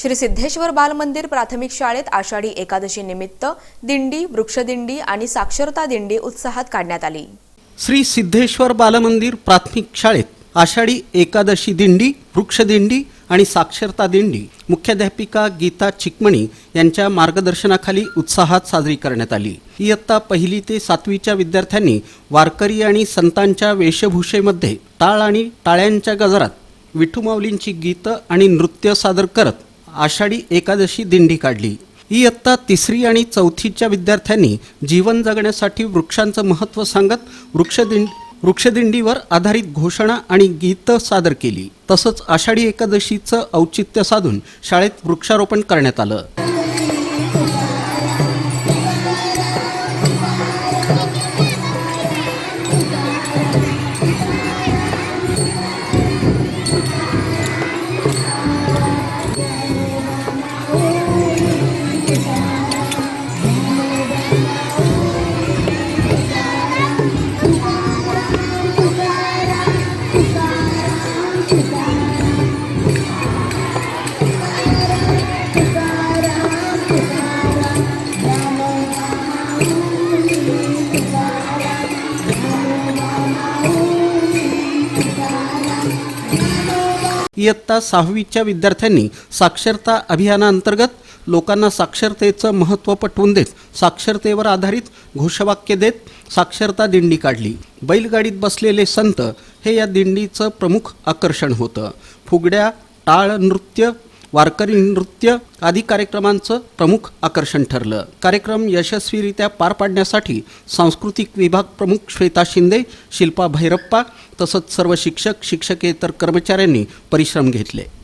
श्री सिद्धेश्वर बालमंदिर प्राथमिक शाळेत आषाढी एकादशी निमित्त दिंडी वृक्षदिंडी आणि साक्षरता दिंडी उत्साहात काढण्यात आली. श्री सिद्धेश्वर बालमंदिर प्राथमिक शाळेत आषाढी एकादशी दिंडी वृक्षदिंडी आणि साक्षरता दिंडी मुख्याध्यापिका गीता चिकमणी यांच्या मार्गदर्शनाखाली उत्साहात साजरी करण्यात आली. इयत्ता पहिली ते सातवीच्या विद्यार्थ्यांनी वारकरी आणि संतांच्या वेशभूषेमध्ये टाळ आणि टाळ्यांच्या गजरात विठुमाऊलींची गीतं आणि नृत्य सादर करत आषाढी एकादशी दिंडी काढली. इयत्ता तिसरी आणि चौथीच्या विद्यार्थ्यांनी जीवन जगण्यासाठी वृक्षांचं महत्त्व सांगत वृक्षदिंड वृक्षदिंडीवर आधारित घोषणा आणि गीतं सादर केली. तसंच आषाढी एकादशीचं औचित्य साधून शाळेत वृक्षारोपण करण्यात आलं. इयत्ता सहावीच्या विद्यार्थ्यांनी साक्षरता अभियानाअंतर्गत लोकांना साक्षरतेचं महत्त्व पटवून देत साक्षरतेवर आधारित घोषवाक्य देत साक्षरता दिंडी काढली. बैलगाडीत बसलेले संत हे या दिंडीचं प्रमुख आकर्षण होतं. फुगड्या टाळ नृत्य वारकरी नृत्य आदी कार्यक्रमांचं प्रमुख आकर्षण ठरलं. कार्यक्रम यशस्वीरित्या पार पाडण्यासाठी सांस्कृतिक विभाग प्रमुख श्वेता शिंदे शिल्पा भैरप्पा तसंच सर्व शिक्षक शिक्षकेतर कर्मचाऱ्यांनी परिश्रम घेतले.